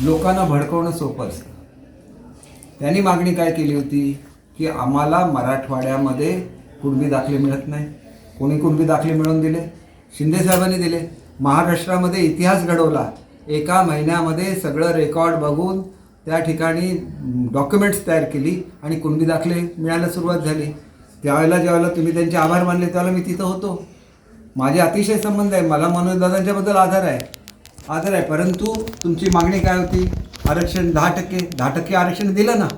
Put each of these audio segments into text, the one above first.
लोकांना भडकवणं सोपं असतं. त्यांनी मागणी काय केली होती? की आम्हाला मराठवाड्यामध्ये कुणबी दाखले मिळत नाही. कोणी कुणबी दाखले मिळवून दिले? शिंदे साहेबांनी दिले. महाराष्ट्रामध्ये इतिहास घडवला. एका महिन्यामध्ये सगळं रेकॉर्ड बघून त्या ठिकाणी डॉक्युमेंट्स तयार केली आणि कुणबी दाखले मिळायला सुरुवात झाली. त्यावेळेला ज्यावेळेला तुम्ही त्यांचे आभार मानले त्यावेळेला मी तिथं होतो. माझे अतिशय संबंध आहे. मला मनोजदादांच्याबद्दल आधार आहे. आदर आहे. परंतु तुमची मागणी काय होती? आरक्षण दहा टक्के दहा टक्के आरक्षण दिलं ना?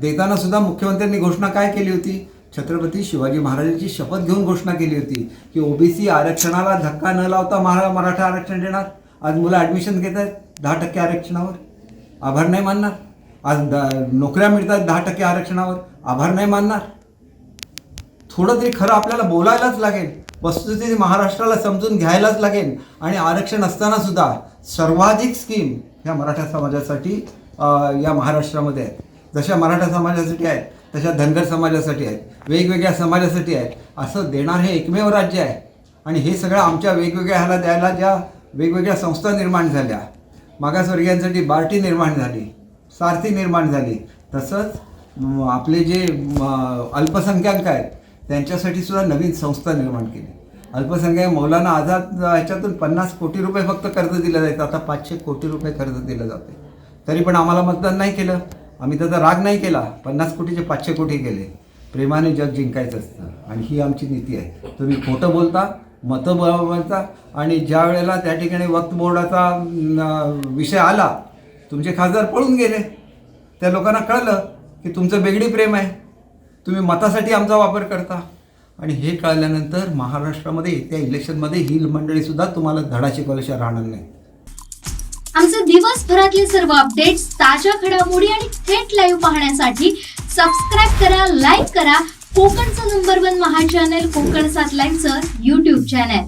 देताना सुद्धा मुख्यमंत्र्यांनी घोषणा काय केली होती? छत्रपती शिवाजी महाराजांची शपथ घेऊन घोषणा केली होती की ओबीसी आरक्षणाला धक्का न लावता महा मराठा आरक्षण देणार. आज मुलं ॲडमिशन घेत आहेत दहा टक्के आरक्षणावर. आभार नाही मानणार. आज द नोकऱ्या मिळतात दहा टक्के आरक्षणावर. आभार नाही मानणार. थोडं तरी खरं आपल्याला बोलायलाच लागेल. वस्तुस्थिती महाराष्ट्राला समजून घ्यायलाच लागेल. आणि आरक्षण असताना सुद्धा सर्वाधिक स्कीम ह्या मराठा समाजासाठी या महाराष्ट्रामध्ये आहेत. जशा मराठा समाजासाठी आहेत तशा धनगर समाजासाठी आहेत. वेगवेगळ्या समाजासाठी आहेत. असं देणार हे एकमेव राज्य आहे. आणि हे सगळं आमच्या वेगवेगळ्या ह्याला द्यायला ज्या वेगवेगळ्या संस्था निर्माण झाल्या. मागासवर्गीयांसाठी बार्टी निर्माण झाली सारथी निर्माण झाली. तसंच आपले जे अल्पसंख्याक आहेत त्यांच्यासाठी सुद्धा नवीन संस्था निर्माण केली. अल्पसंख्याक मौलाना आझाद ह्याच्यातून पन्नास कोटी रुपये फक्त कर्ज दिलं जायचं. आता पाचशे कोटी रुपये कर्ज दिलं जाते. तरी पण आम्हाला मतदान नाही केलं. आम्ही त्याचा राग नाही केला. पन्नास कोटीचे पाचशे कोटी केले. प्रेमाने जग जिंकायचं असतं. आणि ही आमची नीती आहे. तुम्ही खोटं बोलता मतं बोलता आणि ज्या वेळेला त्या ठिकाणी वक्त बोर्डाचा विषय आला तुमचे खासदार पळून गेले. त्या लोकांना कळलं की तुमचं बेगडी प्रेम आहे. तुम्ही मतासाठी आमचा वापर करता. आणि हे कळल्यानंतर महाराष्ट्रामध्ये त्या इलेक्शनमध्ये ही मंडळीसुद्धा तुम्हाला धडा शिकवल्याशिवाय राहणार नाही आमचे दिवसभरातले सर्व अपडेट्स ताज्या घडामोडी आणि थेट लाईव्ह पाहण्यासाठी सबस्क्राईब करा लाईक करा. कोकणचं नंबर वन महा चॅनल कोकण सात लाईनचं युट्यूब चॅनल